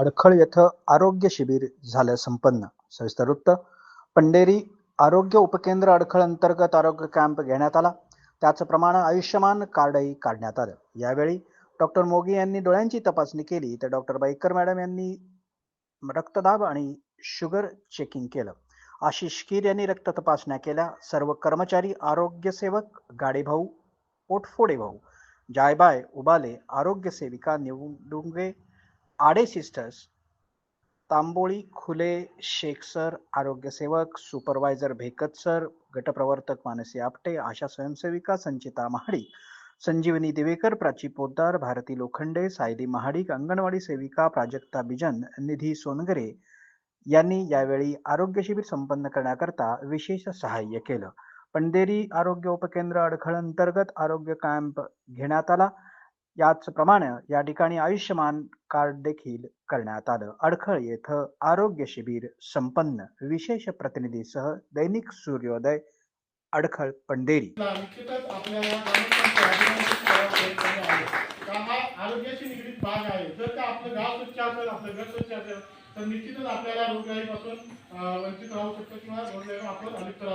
अडखळ येथे आरोग्य शिबिर झालं संपन्न. सविस्तर वृत्त पंढेरी आरोग्य उपकेंद्र अडखळ अंतर्गत आरोग्य कॅम्प घेण्यात आला. त्याचप्रमाणे आयुष्यमान कार्डही काढण्यात आलं. यावेळी डॉक्टर मोगी यांनी डोळ्यांची तपासणी केली. तर डॉक्टर बाईकर मॅडम यांनी रक्तदाब आणि शुगर चेकिंग केलं. आशिष कीर यांनी रक्त तपासण्या केल्या. सर्व कर्मचारी आरोग्य सेवक गाडेभाऊ पोटफोडे भाऊ जायबाय उबाले आरोग्य सेविका निवडुंगे आडे सिस्टर्स तांबोळी खुले शेख सर आरोग्य सेवक सुपरवायझर भेकत सर गटप्रवर्तक मानसी आपटे आशा स्वयंसेविका संचिता महाडिक संजीवनी दिवेकर प्राची पोद्दार भारती लोखंडे सायली महाडिक अंगणवाडी सेविका प्राजक्ता बिजन निधी सोनगरे यांनी यावेळी आरोग्य शिबिर संपन्न करण्याकरता विशेष सहाय्य केलं. पंढेरी आरोग्य उपकेंद्र अडखळ अंतर्गत आरोग्य कॅम्प घेण्यात आला. याचप्रमाणे या ठिकाणी आयुष्यमान कार्ड देखील करण्यात आलं. अडखळ येथं आरोग्य शिबिर संपन्न विशेष प्रतिनिधीसह दैनिक सूर्योदय अडखळ पंडेरी आरोग्याशी निगडीत भाग आहे. जर का आपलं गाव स्वच्छ असेल आपलं घर स्वच्छ असेल तर निश्चितच आपल्याला रोगराईपासून वंचित राहू शकतो किंवा रोगराईपासून आपण अलिप्त राहू